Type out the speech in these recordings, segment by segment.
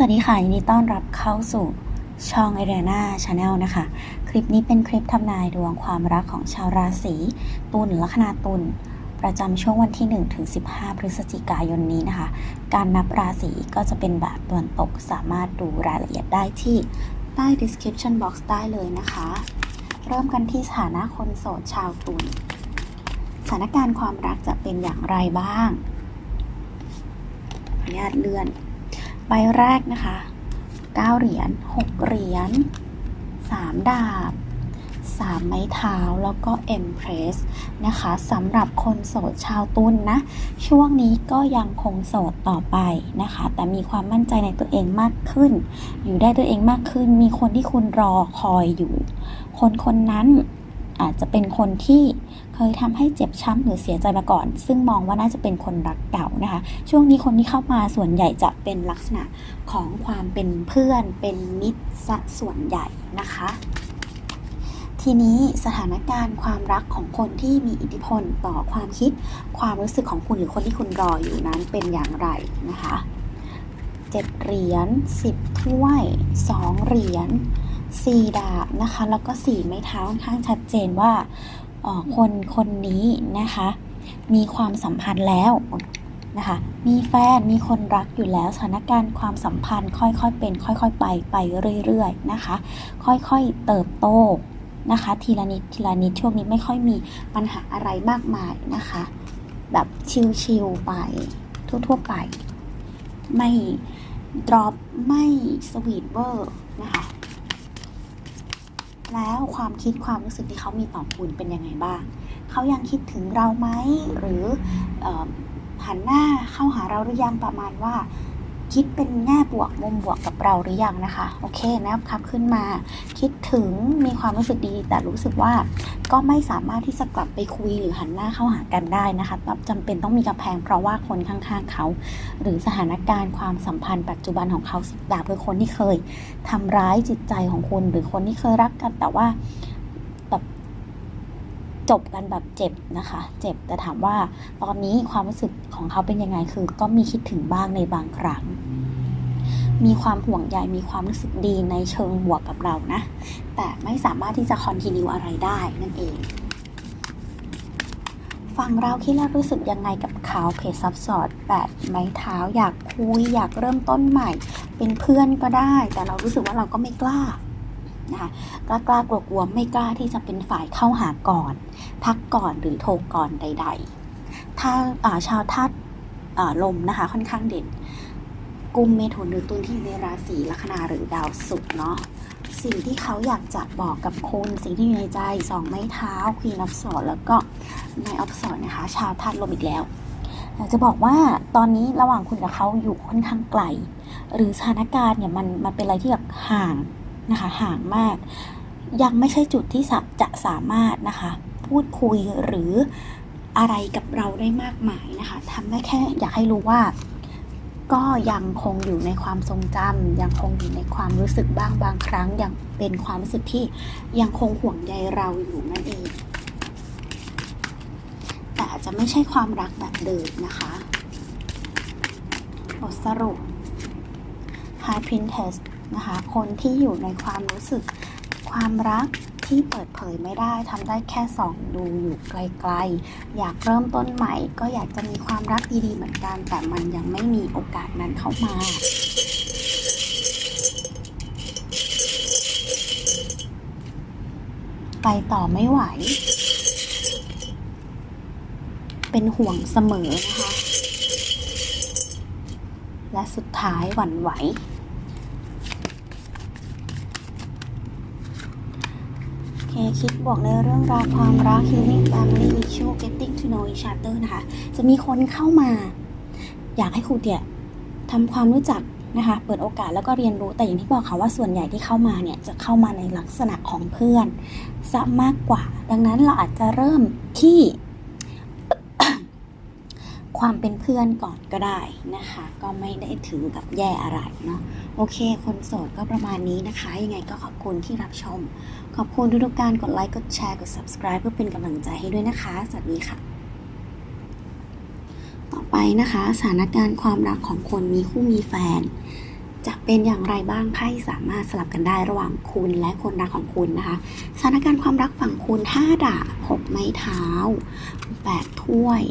สวัสดีค่ะ ยินดีต้อนรับเข้าสู่ช่องเอเรียนาชาแนลนะคะ คลิปนี้เป็นคลิปทำนายดวงความรักของชาวราศีตุลลัคนาตุลประจำช่วงวันที่1ถึง15 พฤศจิกายนนี้นะคะ การนับราศีก็จะเป็นแบบตวนตกสามารถดูรายละเอียดได้ที่ใต้ description box ได้เลยนะคะ เริ่มกันที่สถานะคนโสดชาวตุลสถานการณ์ความรักจะเป็นอย่างไรบ้างขออนุญาตเลื่อน ใบแรกนะคะ 9 เหรียญ 6 เหรียญ 3 ดาบ 3 ไม้เท้าแล้วก็ Empress นะคะสำหรับคนโสดชาวตุลนนะ ช่วงนี้ก็ยังคงโสดต่อไปนะคะ แต่มีความมั่นใจในตัวเองมากขึ้น อยู่ได้ตัวเองมากขึ้น มีคนที่คุณรอคอยอยู่ คนคนนั้น อาจจะเป็นคนที่เคยทำให้เจ็บช้ำหรือเสียใจมาก่อน ซึ่งมองว่าน่าจะเป็นคนรักเก่านะคะ ช่วงนี้คนที่เข้ามาส่วนใหญ่จะเป็นลักษณะของความเป็นเพื่อน เป็นมิตรซะส่วนใหญ่นะคะ ทีนี้สถานการณ์ความรักของคนที่มีอิทธิพลต่อความคิด ความรู้สึกของคุณหรือคนที่คุณรออยู่นั้นเป็นอย่างไรนะคะเจ็ดเหรียญสิบถ้วยสองเหรียญ สี่ดาบนะคะ แล้วก็สี่ไม้เท้าค่อนข้างชัดเจนว่าคนคนนี้นะคะ มีความสัมพันธ์แล้วนะคะ มีแฟน มีคนรักอยู่แล้ว สถานการณ์ความสัมพันธ์ ค่อยๆเป็น ค่อยๆไป ไปเรื่อยๆนะคะ ค่อยๆเติบโตนะคะ ทีละนิด ทีละนิด ช่วงนี้ไม่ค่อยมีปัญหาอะไรมากมายนะคะ แบบชิลๆไป ทั่วๆไป ไม่ดรอป ไม่สวีทเวอร์นะคะ แล้วความคิดความรู้สึกที่เขามีต่อคุณเป็นยังไงบ้าง เขายังคิดถึงเราไหมหรือออหันหน้าเข้าหาเราหรือยังประมาณว่า คิดเป็นแง่บวกมุมบวกกับเราหรือยังนะคะ โอเคนะครับขึ้นมา คิดถึงมีความรู้สึกดี แต่รู้สึกว่าก็ไม่สามารถที่จะกลับไปคุยหรือหันหน้าเข้าหากันได้นะคะแบบจำเป็นต้องมีกำแพงเพราะว่าคนข้างๆเขา หรือสถานการณ์ความสัมพันธ์ปัจจุบันของเขาสิบดาบคือคนที่เคยทำร้ายจิตใจของคุณหรือคนที่เคยรักกันแต่ว่า จบกันแบบเจ็บนะคะ เจ็บแต่ถามว่าตอนนี้ความรู้สึกของเขาเป็นยังไงคือ ก็มีคิดถึงบ้างในบางครั้ง มีความห่วงใยมีความรู้สึกดีในเชิงบวกกับเรานะ แต่ไม่สามารถที่จะคอนติเนียอะไรได้นั่นเองฟังเราคิดแล้วรู้สึกยังไงกับเขาเพจซับสอดแบบไม้เท้าอยากคุยอยากเริ่มต้นใหม่ เป็นเพื่อนก็ได้ แต่เรารู้สึกว่าเราก็ไม่กล้า นะคะกล้ากล้ากลัวกลัวไม่กล้าที่จะเป็นฝ่ายเข้าหาก่อน ทักก่อนหรือโทรก่อนใด ๆ ถ้าาชาวธาตุลมนะคะค่อนข้างเด่นกุมเมถุนหรือตุลที่อยู่ในราศีลัคนาหรือดาวศุกร์เนาะสิ่งที่เขาอยากจะบอกกับคุณสิ่งที่อยู่ในใจสองไม้เท้าควีนอฟสอดแล้วก็ในออฟสอดนะคะ ชาวธาตุลมอีกแล้วอยากจะบอกว่าตอนนี้ระหว่างคุณกับเขาอยู่ค่อนข้างไกล หรือสถานการณ์เนี่ยมันมันเป็นอะไรที่แบบห่าง นะคะห่างมาก ยังไม่ใช่จุดที่จะจะสามารถนะคะพูดคุยหรืออะไรกับเราได้มากมายนะคะทำได้แค่อยากให้รู้ว่า ก็ยังคงอยู่ในความทรงจำยังคงอยู่ในความรู้สึกบ้างบางครั้งยังเป็นความรู้สึกที่ยังคงห่วงใยเราอยู่นั่นเอง แต่อาจจะไม่ใช่ความรักแบบเดิมนะคะบทสรุป High Princess นะคะ คนที่อยู่ในความรู้สึกความรักที่เปิดเผยไม่ได้ทำได้แค่ส่องดูอยู่ไกลๆ อยากเริ่มต้นใหม่ ก็อยากจะมีความรักดีๆเหมือนกัน แต่มันยังไม่มีโอกาสนั้นเข้ามาไปต่อไม่ไหว เป็นห่วงเสมอนะคะ และสุดท้ายหวั่นไหว โอเคคิดบวกในเรื่องราวความรัก healing family issue getting to know each other นะคะ จะมีคนเข้ามา อยากให้ครูเนี่ยทำความรู้จักนะคะ เปิดโอกาสแล้วก็เรียนรู้ แต่อย่างที่บอกค่ะว่าส่วนใหญ่ที่เข้ามาเนี่ยจะเข้ามาในลักษณะของเพื่อนซะมากกว่า ดังนั้นเราอาจจะเริ่มที่ ความเป็นเพื่อนก่อนก็ได้นะคะ ก็ไม่ได้ถึงกับแย่อะไรเนาะโอเค คนโสดก็ประมาณนี้นะคะ ยังไงก็ขอบคุณที่รับชม ขอบคุณทุกๆการกดไลค์กดแชร์กด subscribe เพื่อเป็นกำลังใจให้ด้วยนะคะ สวัสดีค่ะ ต่อไปนะคะสถานการณ์ความรักของคนมีคู่มีแฟน จะเป็นอย่างไรบ้างไพ่สามารถสลับกันได้ระหว่างคุณและคนรักของคุณนะคะสถานการณ์ความรักฝั่งคุณ5ดาบ6ไม้เท้า8ถ้วย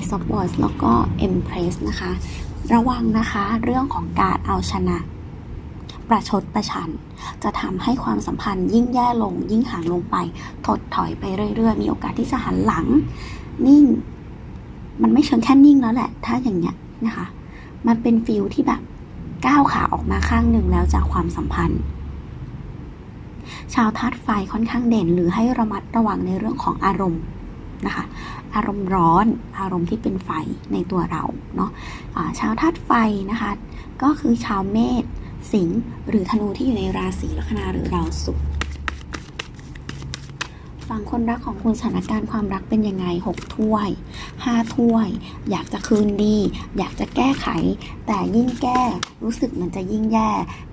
จสปอร์ตแล้วก็ Empress นะคะ ระวังนะคะเรื่องของการเอาชนะ ประชดประชัน จะทำให้ความสัมพันธ์ยิ่งแย่ลง ยิ่งห่างลงไป ถดถอยไปเรื่อยๆ มีโอกาสที่จะหันหลัง นิ่ง มันไม่เชิงแค่นิ่งแล้วแหละ ถ้าอย่างเงี้ยนะคะ มันเป็นฟิลที่แบบก้าวขาออกมาข้างหนึ่งแล้วจากความสัมพันธ์ชาวธาตุไฟค่อนข้างเด่นหรือให้ระมัดระวังในเรื่องของอารมณ์ นะคะ อารมณ์ร้อน อารมณ์ที่เป็นไฟในตัวเราเนาะะชาวธาตุไฟนะคะ ก็คือชาวเมษสิงห์หรือธนูที่อยู่ในราศีลัคนาหรือราวศุกร์ฝั่งคนรักของคุณสถานการณ์ความรักเป็นยังไง 6 ถ้วย 5 ถ้วย อยากจะคืนดี อยากจะแก้ไข แต่ยิ่งแก้รู้สึกมันจะยิ่งแย่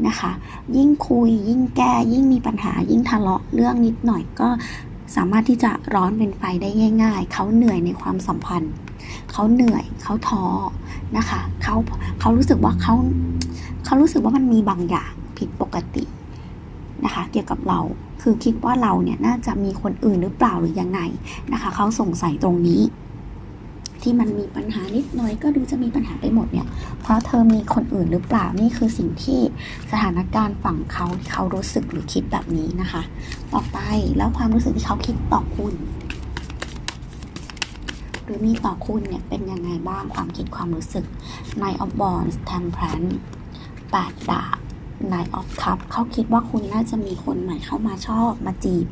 นะคะ ยิ่งคุย ยิ่งแก้ ยิ่งมีปัญหายิ่งทะเลาะเรื่องนิดหน่อยก็ สามารถที่จะร้อนเป็นไฟได้ง่าย ๆ เขาเหนื่อยในความสัมพันธ์ เขาเหนื่อยเขาท้อนะคะเขาเขารู้สึกว่าเขาเขารู้สึกว่ามันมีบางอย่างผิดปกตินะคะ เกี่ยวกับเราคือคิดว่าเราเนี่ยน่าจะมีคนอื่นหรือเปล่าหรือยังไงนะคะ เขาสงสัยตรงนี้ ที่มันมีปัญหานิดหน่อยก็ดูจะมีปัญหาไปหมดเนี่ย เพราะเธอมีคนอื่นหรือเปล่านี่คือสิ่งที่สถานการณ์ฝั่งเขาที่เขารู้สึกหรือคิดแบบนี้นะคะ ต่อไปแล้วความรู้สึกที่เขาคิดต่อคุณ หรือมีต่อคุณเนี่ยเป็นยังไงบ้างความคิดความรู้สึก Nine of Wands Temperance แปดดาบ Nine of Cup เขาคิดว่าคุณน่าจะมีคนใหม่เข้ามาชอบมาจีบ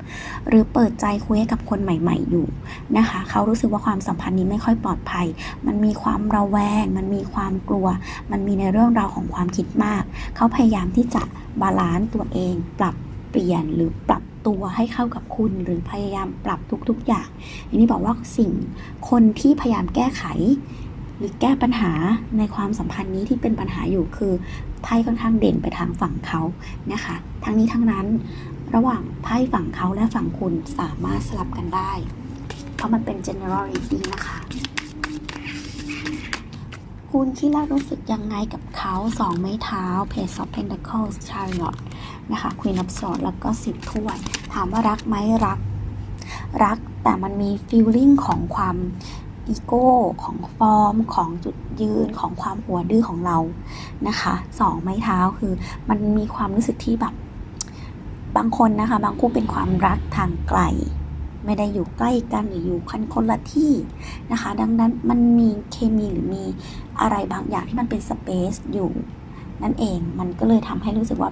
หรือเปิดใจคุยกับคนใหม่ ๆ อยู่นะคะเขารู้สึกว่าความสัมพันธ์นี้ไม่ค่อยปลอดภัย มันมีความระแวง มันมีความกลัว มันมีในเรื่องราวของความคิดมาก เขาพยายามที่จะบาลานซ์ตัวเอง ปรับเปลี่ยนหรือปรับตัวให้เข้ากับคุณหรือพยายามปรับทุกๆอย่างอันนี้บอกว่าสิ่งคนที่พยายามแก้ไข หรือแก้ปัญหาในความสัมพันธ์นี้ที่เป็นปัญหาอยู่คือไพ่ค่อนข้างเด่นไปทางฝั่งเขานะคะ ทั้งนี้ทั้งนั้น ระหว่างไพ่ฝั่งเขาและฝั่งคุณสามารถสลับกันได้ เพราะมันเป็น general reading นะคะ คุณคิดแล้วรู้สึกยังไงกับเขาสองไม้เท้า Page of Pentacles Chariot นะคะ Queen of Swords แล้วก็สิบถ้วย ถามว่ารักไหมรัก รักแต่มันมี feeling ของความ อีโก้ ของฟอร์ม ของจุดยืนของความหัวดื้อของเรานะคะสองไม้เท้าคือมันมีความรู้สึกที่แบบบางคนนะคะ บางคู่เป็นความรักทางไกล ไม่ได้อยู่ใกล้กันหรืออยู่คันคนละที่นะคะ ดังนั้นมันมีเคมีหรือมีอะไรบางอย่างที่มันเป็นสเปซอยู่ นั่นเองมันก็เลยทำให้รู้สึกว่า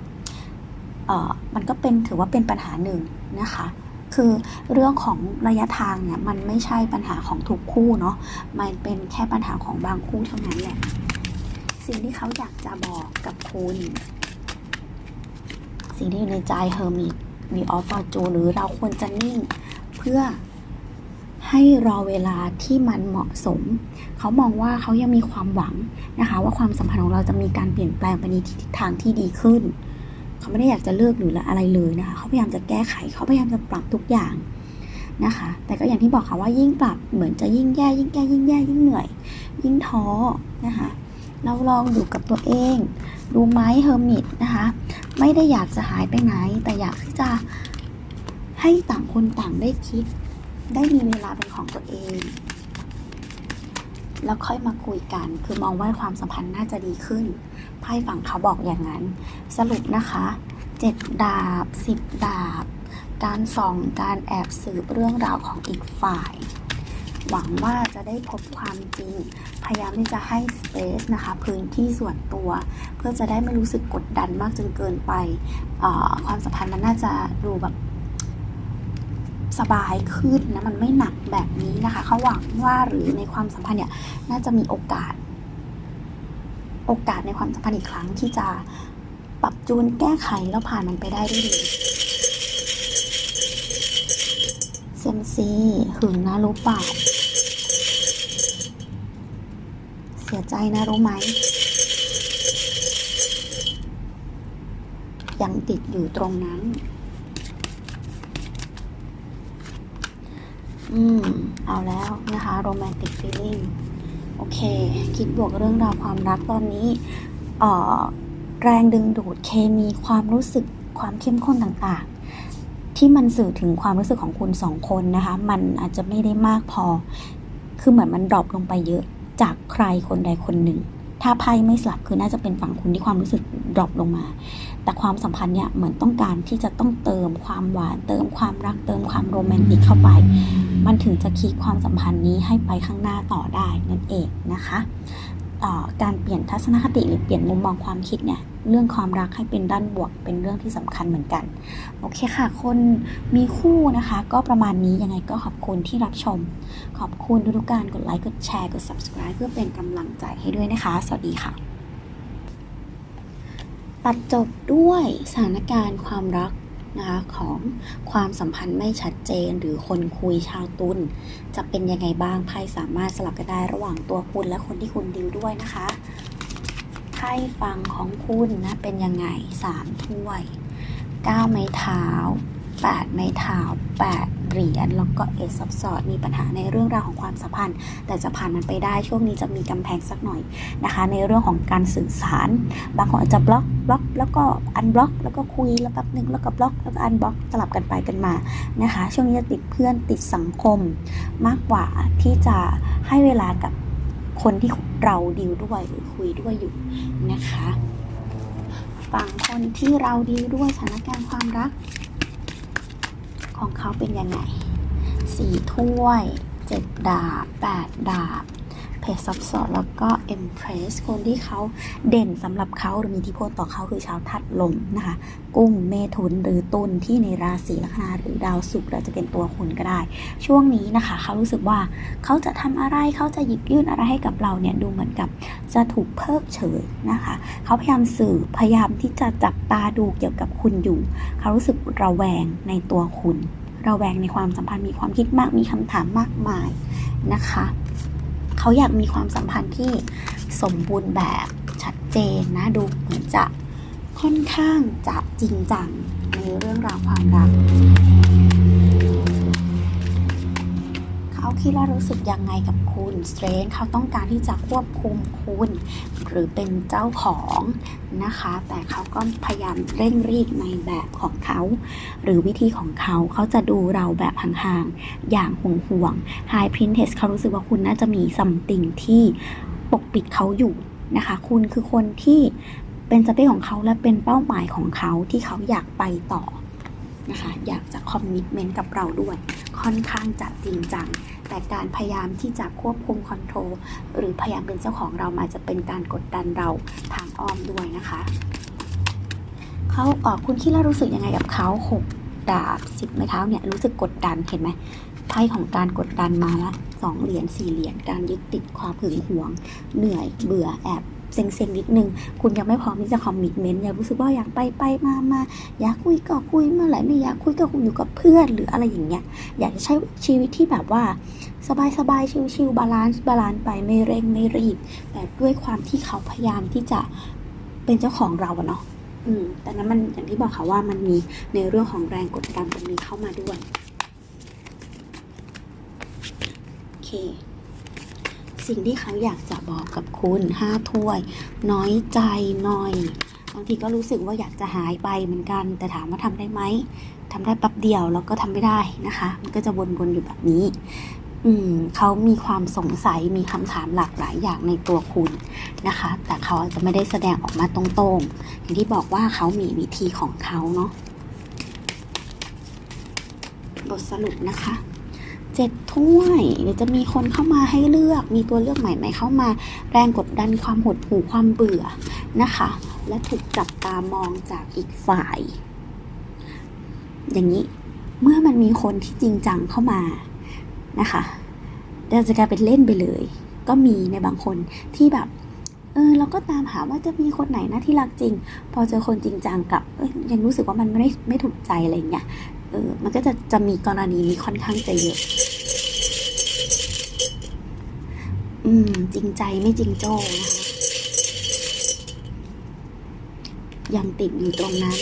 เออมันก็เป็นถือว่าเป็นปัญหาหนึ่งนะคะ คือเรื่องของระยะทางเนี่ยมันไม่ใช่ปัญหาของทุกคู่เนาะมันเป็นแค่ปัญหาของบางคู่เท่านั้นแหละสิ่งที่เขาอยากจะบอกกับคุณ สิ่งที่อยู่ในใจเฮอร์มิตมีออฟฟอร์จูหรือเราควรจะนิ่งเพื่อให้รอเวลาที่มันเหมาะสม เขามองว่าเขายังมีความหวังนะคะ ว่าความสัมพันธ์ของเราจะมีการเปลี่ยนแปลงไปในทิศทางที่ดีขึ้น เขาไม่ได้อยากจะเลิกหรืออะไรเลยนะคะเขาพยายามจะแก้ไขเขาพยายามจะปรับทุกอย่างนะคะ แต่ก็อย่างที่บอกค่ะว่ายิ่งปรับเหมือนจะยิ่งแย่ยิ่งแก้ยิ่งแย่ยิ่งเหนื่อย ยิ่งท้อนะคะเราลองอยู่กับตัวเอง ดูไหมเฮอร์มิตนะคะ ไม่ได้อยากจะหายไปไหน แต่อยากที่จะให้ต่างคนต่างได้คิด ได้มีเวลาเป็นของตัวเอง แล้วค่อยมาคุยกัน คือมองว่าความสัมพันธ์น่าจะดีขึ้น ไพ่ฝั่งเขาบอกอย่างนั้น สรุปนะคะเจ็ดดาบสิบดาบ การส่องการแอบสืบเรื่องราวของอีกฝ่าย หวังว่าจะได้พบความจริง พยายามที่จะให้ space นะคะ พื้นที่ส่วนตัว เพื่อจะได้ไม่รู้สึกกดดันมากจนเกินไป ความสัมพันธ์มันน่าจะดูแบบสบายขึ้นนะมันไม่หนักแบบนี้นะคะเขาหวังว่าหรือในความสัมพันธ์เนี่ยน่าจะมีโอกาส โอกาสในความสัมพันธ์อีกครั้งที่จะปรับจูนแก้ไขแล้วผ่านมันไปได้ด้วยดีเซมซีหึงนะรู้เปล่าเสียใจนะรู้ไหม ยังติดอยู่ตรงนั้น อืม เอาแล้วนะคะโรแมนติกฟีลิ่ง อเค คิดบวกเรื่องราวความรักตอนนี้แรงดึงดูดเคมีความรู้สึกความเข้มข้นต่างๆ ที่มันสื่อถึงความรู้สึกของคุณสองคนนะคะ มันอาจจะไม่ได้มากพอ คือเหมือนมันดรอปลงไปเยอะจากใครคนใดคนหนึ่ง ถ้าไพ่ไม่สลับคือน่าจะเป็นฝั่งคุณที่ความรู้สึกดรอปลงมา แต่ความสัมพันธ์เนี่ยเหมือนต้องการที่จะต้องเติมความหวาน เติมความรักเติมความโรแมนติกเข้าไป มันถึงจะคีบความสัมพันธ์นี้ให้ไปข้างหน้าต่อได้นั่นเองนะคะการเปลี่ยนทัศนคติหรือเปลี่ยนมุมมองความคิดเนี่ยเรื่องความรักให้เป็นด้านบวกเป็นเรื่องที่สำคัญเหมือนกันโอเคค่ะ คนมีคู่นะคะ ก็ประมาณนี้ยังไงก็ขอบคุณที่รับชม ขอบคุณทุกๆการกดไลค์กดแชร์กด subscribe เพื่อเป็นกำลังใจให้ด้วยนะคะ สวัสดีค่ะ ตัดจบด้วยสถานการณ์ความรักนะคะของความสัมพันธ์ไม่ชัดเจนหรือคนคุยชาวตุลจะเป็นยังไงบ้างไพ่สามารถสลับกันได้ระหว่างตัวคุณและคนที่คุณดิวด้วยนะคะไพ่ฟังของคุณนะเป็นยังไงสามถ้วย9ไม้เท้า 8 ไม้เท้า 8 เหรียญ แล้วก็เอซับซอดมีปัญหาในเรื่องราวของความสัมพันธ์ แต่จะผ่านมันไปได้ช่วงนี้จะมีกำแพงสักหน่อยนะคะ ในเรื่องของการสื่อสาร บางคนอาจจะบล็อกบล็อกแล้วก็อันบล็อก แล้วก็คุยแล้วแป๊บหนึ่งแล้วก็บล็อกแล้วก็อันบล็อกสลับกันไปกันมานะคะ ช่วงนี้จะติดเพื่อนติดสังคม มากกว่าที่จะให้เวลากับคนที่เราดีลด้วยหรือคุยด้วยอยู่นะคะฝั่งคนที่เราดีลด้วยสถานการณ์ความรัก ของเขาเป็นยังไงสี่ถ้วยเจ็ดดาบแปดดาบ เพจซับซ้อนแล้วก็ Empress คนที่เขาเด่นสำหรับเขาหรือมีอิทธิพลต่อเขาคือชาวทัดลมนะคะ กุ้งเมถุนหรือตุลที่ในราศีลัคนาหรือดาวศุกร์เราจะเป็นตัวคุณก็ได้ ช่วงนี้นะคะ เขารู้สึกว่าเขาจะทำอะไรเขาจะหยิบยื่นอะไรให้กับเราเนี่ยดูเหมือนกับจะถูกเพิกเฉยนะคะ เขาพยายามสื่อพยายามที่จะจับตาดูเกี่ยวกับคุณอยู่ เขารู้สึกระแวงในตัวคุณระแวงในความสัมพันธ์มีความคิดมากมีคำถามมากมายนะคะ เขาอยากมีความสัมพันธ์ที่สมบูรณ์แบบชัดเจนนะดูเหมือนจะค่อนข้างจะจริงจังในเรื่องราวความรัก คิดและรู้สึกยังไงกับคุณสเตรนเขาต้องการที่จะควบคุมคุณ หรือเป็นเจ้าของนะคะ แต่เขาก็พยายามเร่งรีบในแบบของเขา หรือวิธีของเขาเขาจะดูเราแบบห่างๆ อย่างห่วงๆ High Princess เขารู้สึกว่าคุณน่าจะมีซัมติงที่ปกปิดเขาอยู่นะคะ คุณคือคนที่เป็นสเปคของเขาและเป็นเป้าหมายของเขาที่เขาอยากไปต่อ นะคะ อยากจะคอมมิชเมนต์กับเราด้วย ค่อนข้างจะจริงจัง แต่การพยายามที่จะควบคุมคอนโทรลหรือพยายามเป็นเจ้าของเรามาจะเป็นการกดดันเราทางอ้อมด้วยนะคะเขาเออคุณคิดแล้วรู้สึกยังไงกับเขาหกดาบสิบไม้เท้าเนี่ยรู้สึกกดดันเห็นไหมไพ่ของการกดดันมาละสองเหรียญสี่เหรียญการยึดติดความหึงหวง เหนื่อยเบื่อแอบ เซ็งๆนิดนึง คุณยังไม่พร้อมที่จะคอมมิชเมนต์อยากรู้สึกว่าอยากไปไปมามาอยากคุยก็คุยเมื่อไหร่ไม่อยากคุยก็คุยอยู่กับเพื่อนหรืออะไรอย่างเงี้ย อยากจะใช้ชีวิตที่แบบว่าสบายสบายๆชิลๆบาลานซ์บาลานซ์ไปไม่เร่งไม่รีบ แต่ด้วยความที่เขาพยายามที่จะเป็นเจ้าของเราอะเนาะอืมแต่นั้นมันอย่างที่บอกค่ะว่ามันมีในเรื่องของแรงกดดันตรงนี้เข้ามาด้วย โอเค สิ่งที่เขาอยากจะบอกกับคุณห้าถ้วย น้อยใจหน่อยบางทีก็รู้สึกว่าอยากจะหายไปเหมือนกัน แต่ถามว่าทำได้ไหมทำได้แป๊บเดียวแล้วก็ทำไม่ได้นะคะ มันก็จะวนๆอยู่แบบนี้ อืมเขามีความสงสัยมีคำถามหลากหลายอย่างในตัวคุณนะคะ แต่เขาอาจจะไม่ได้แสดงออกมาตรงๆ อย่างที่บอกว่าเขามีวิธีของเขาเนาะบทสรุปนะคะ เจ็ดถ้วยเดี๋ยวจะมีคนเข้ามาให้เลือก มีตัวเลือกใหม่ๆเข้ามา แรงกดดันความหดหู่ความเบื่อนะคะ และถูกจับตามองจากอีกฝ่าย อย่างนี้เมื่อมันมีคนที่จริงจังเข้ามานะคะเราจะกลายเป็นเล่นไปเลย ก็มีในบางคนที่แบบ เออเราก็ตามหาว่าจะมีคนไหนนะที่รักจริง พอเจอคนจริงจังกับเอ้ยยังรู้สึกว่ามันไม่ได้ไม่ถูกใจอะไรอย่างเงี้ย เออมันก็จะจะมีกรณีนี้ค่อนข้างจะเยอะ อืม จริงใจไม่จริงโจ้นะคะยังติดอยู่ตรงนั้น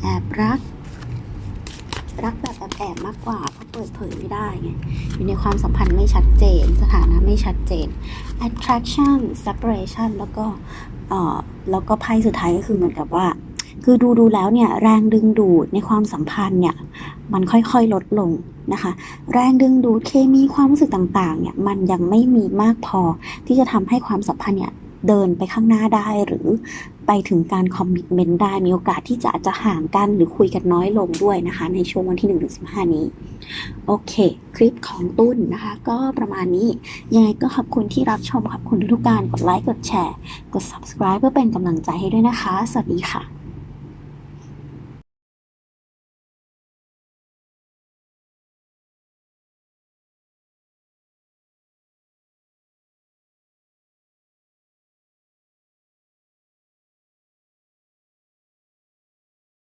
แอบรัก รักแบบแอบๆมากกว่าเพราะเปิดเผยไม่ได้ไงอยู่ในความสัมพันธ์ไม่ชัดเจน สถานะไม่ชัดเจน attraction separation แล้วก็เอ่อ แล้วก็ไพ่สุดท้ายก็คือเหมือนกับว่า คือดูดูแล้วเนี่ยแรงดึงดูดในความสัมพันธ์เนี่ยมันค่อยๆลดลงนะคะ แรงดึงดูดเคมีความรู้สึกต่างๆเนี่ยมันยังไม่มีมากพอที่จะทำให้ความสัมพันธ์เนี่ย เดินไปข้างหน้าได้หรือไปถึงการคอมมิชเมนต์ได้มีโอกาสที่จะอาจจะห่างกันหรือคุยกันน้อยลงด้วยนะคะ ในช่วงวันที่1ถึงสินี้ โอเค คลิปของตุ้นนะคะ ก็ประมาณนี้ ยังไงก็ขอบคุณที่รับชมขอบคุณทุกการกดไลค์กดแชร์ กด subscribe เพื่อเป็นกำลังใจให้ด้วยนะคะ สวัสดีค่ะ